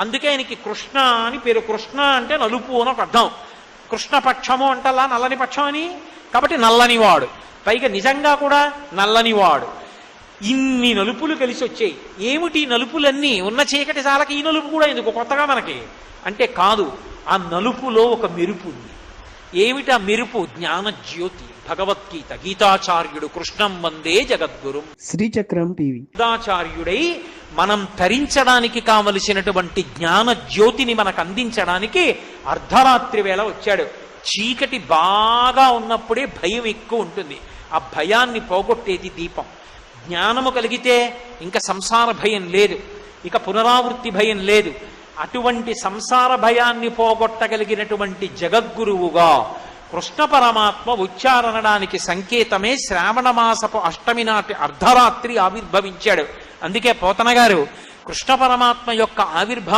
అందుకే ఆయనకి కృష్ణ అని పేరు. కృష్ణ అంటే నలుపు అని ఒక అర్థం. కృష్ణపక్షము అంటలా నల్లని పక్షం అని? కాబట్టి నల్లనివాడు. పైగా నిజంగా కూడా నల్లనివాడు. ఇన్ని నలుపులు కలిసి వచ్చాయి. ఏమిటి నలుపులన్నీ? ఉన్న చీకటి చాలకి ఈ నలుపు కూడా ఎందుకు? కొత్తగా మనకి. అంటే కాదు ఆ నలుపులో ఒక మెరుపు ఉంది. ఏమిటి ఆ మెరుపు? జ్ఞాన జ్యోతి. భగవద్గీత. గీతాచార్యుడు కృష్ణం వందే జగద్గురు. శ్రీచక్రం టీవీ. గీతాచార్యుడై మనం తరించడానికి కావలసినటువంటి జ్ఞాన జ్యోతిని మనకు అందించడానికి అర్ధరాత్రి వేళ వచ్చాడు. చీకటి బాగా ఉన్నప్పుడే భయం ఎక్కువ ఉంటుంది. ఆ భయాన్ని పోగొట్టేది దీపం. జ్ఞానము కలిగితే ఇంకా సంసార భయం లేదు. ఇక పునరావృత్తి భయం లేదు. అటువంటి సంసార భయాన్ని పోగొట్టగలిగినటువంటి జగద్గురువుగా కృష్ణ పరమాత్మ ఉచ్చారణడానికి సంకేతమే శ్రావణ మాసపు అష్టమి నాటి అర్ధరాత్రి ఆవిర్భవించాడు. అందుకే పోతన గారు కృష్ణ పరమాత్మ యొక్క ఆవిర్భావం